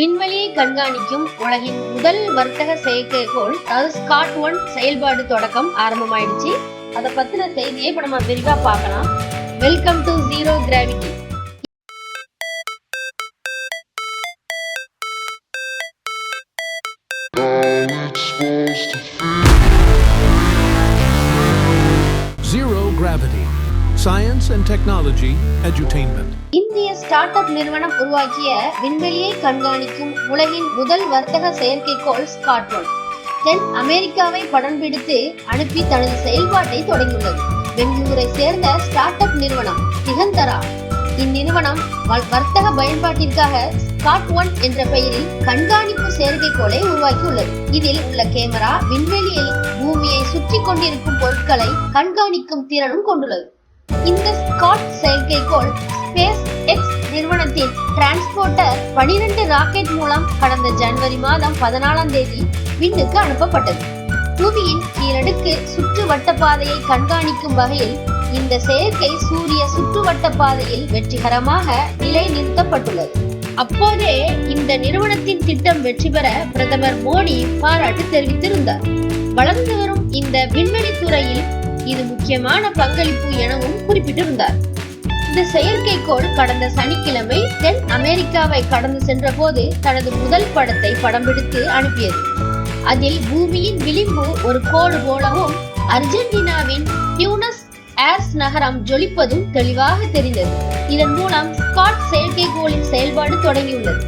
விண்வெளியை கண்காணிக்கும் உலகின் முதல் வர்த்தக செயற்கைக்கோள் அதாவது ஸ்காட் ஒன் செயல்பாடு தொடக்கம் ஆரம்பமாயிடுச்சு. அதை பத்தின செய்தியை இப்ப நம்ம விரிவா பார்க்கலாம். Welcome to zero gravity Zero Gravity. Science and Technology Edutainment. இந்திய ஸ்டார்ட் அப் நிறுவனம் உருவாக்கிய விண்வெளியை கண்காணிக்கும் உலகின் முதல் வர்த்தக செயற்கைக்கோள் ஸ்காட் ஒன் தென் அமெரிக்காவை படம் பிடித்து அனுப்பி தனது செயல்பாட்டை தொடங்கியுள்ளது. பெங்களூரை சேர்ந்த ஸ்டார்ட் அப் நிறுவனம் திகந்தரா. இந்நிறுவனம் வர்த்தக பயன்பாட்டிற்காக ஸ்காட் ஒன் என்ற பெயரில் கண்காணிப்பு செயற்கைக்கோளை உருவாக்கியுள்ளது. இதில் உள்ள கேமரா விண்வெளியில் பூமியை சுற்றி கொண்டிருக்கும் பொருட்களை கண்காணிக்கும் திறனும் கொண்டுள்ளது. இந்த ஸ்காட் செயற்கைக்கோள் ஸ்பேஸ் எக்ஸ் நிறுவனத்தின் டிரான்ஸ்போர்ட்டர் 12 ராக்கெட் மூலம் கடந்த ஜனவரி மாதம் பதினாலாம் தேதி விண்ணுக்கு அனுப்பப்பட்டது. புவியின் கீழடுக்கு சுற்றுவட்ட பாதையை கண்காணிக்கும் வகையில் இந்த செயற்கை சூரிய சுற்றுவட்ட பாதையில் வெற்றிகரமாக நிலைநிறுத்தப்பட்டுள்ளது. அப்போதே இந்த நிறுவனத்தின் திட்டம் வெற்றி பெற பிரதமர் மோடி பாராட்டு தெரிவித்திருந்தார். வளர்ந்து வரும் இந்த விண்வெளி துறையில் இது முக்கியமான பங்களிப்பு எனவும் குறிப்பிட்டிருந்தார். இந்த செயற்கைக்கோள் கடந்த சனிக்கிழமை தென் அமெரிக்காவை கடந்து சென்ற போது தனது முதல் படத்தை படம் பிடித்து அனுப்பியது. அதில் பூமியின் விளிம்பு ஒரு கோடு போலவும் அர்ஜென்டினாவின் டியூனஸ் ஏர்ஸ் நகரம் ஜொலிப்பதும் தெளிவாக தெரிந்தது. இதன் மூலம் ஸ்காட் செயற்கைக்கோளின் செயல்பாடு தொடங்கியுள்ளது.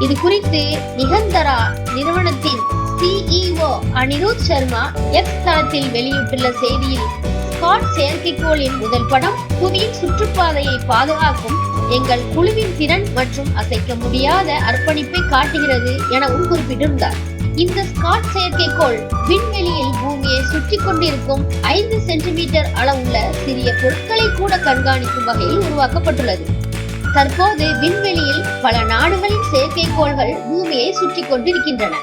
இது குறித்து நிகந்தரா நிறுவனத்தின் சிஇஓ அனிருத் சர்மா எக்ஸ் தளத்தில் வெளியிட்டுள்ள செய்தியில் ஸ்காட் செயற்கைக்கோளின் முதல் படம் புவியின் சுற்றுப்பாதையை பாதுகாக்கும் எங்கள் குழுவின் திறன் மற்றும் அசைக்க முடியாத அர்ப்பணிப்பை காட்டுகிறது எனவும் குறிப்பிட்டிருந்தார். இந்த ஸ்காட் செயற்கைக்கோள் விண்வெளியில் பூமியை சுற்றி கொண்டிருக்கும் ஐந்து சென்டிமீட்டர் அளவுள்ள சிறிய பொருட்களை கூட கண்காணிக்கும் வகையில் உருவாக்கப்பட்டுள்ளது. தற்போது விண்வெளியில் பல நாடுகளின் செயற்கைக்கோள்கள் பூமியை சுற்றி கொண்டிருக்கின்றன.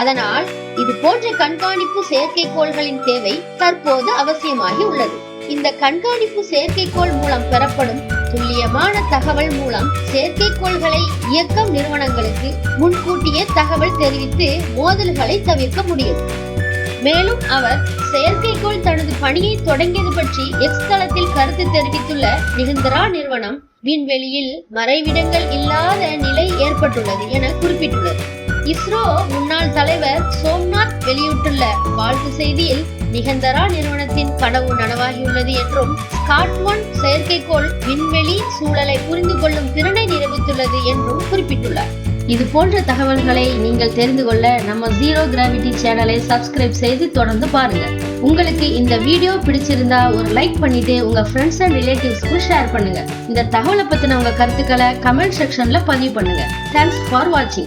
அதனால் இது போன்ற கண்காணிப்பு செயற்கைக்கோள்களின் தேவை தற்போது அவசியமாகி உள்ளது. இந்த கண்காணிப்பு செயற்கைக்கோள் மூலம் பெறப்படும் துல்லியமான தகவல் மூலம் செயற்கைக்கோள்களை இயக்கம் நிறுவனங்களுக்கு முன்கூட்டியே தகவல் தெரிவித்து மோதல்களை தவிர்க்க முடியும். மேலும் அவர் செயற்கைக்கோள் தனது பணியை தொடங்கியது பற்றி எக்ஸ் தளத்தில் கருத்து தெரிவித்துள்ள நிகந்தரா நிறுவனம் விண்வெளியில் மறைவிடங்கள் இல்லாத நிலை ஏற்பட்டுள்ளது என குறிப்பிட்டுள்ளது. இஸ்ரோ முன்னாள் தலைவர் சோம்நாத் வெளியிட்டுள்ள வாழ்த்து செய்தியில் நிகந்தரா நிறுவனத்தின் கனவு நனவாகியுள்ளது என்றும் ஸ்காட்மோன் செயற்கைக்கோள் விண்வெளி சூழலை புரிந்து கொள்ளும் திறனை நிரூபித்துள்ளது என்றும் குறிப்பிட்டுள்ளார். இது போன்ற தகவல்களை நீங்கள் தெரிந்து கொள்ள நம்ம ஜீரோ கிராவிட்டி சேனலை சப்ஸ்கிரைப் செய்து தொடர்ந்து பாருங்க உங்களுக்கு இந்த வீடியோ பிடிச்சிருந்தா ஒரு லைக் பண்ணிட்டு உங்க ஃப்ரெண்ட்ஸ் அண்ட் ரிலேட்டிவ்ஸ்க்கு ஷேர் பண்ணுங்க. இந்த தகவலை பத்தின உங்க கருத்துக்களை கமெண்ட் செக்ஷன்ல பதிவு பண்ணுங்க. தேங்க்ஸ் ஃபார் வாட்சிங்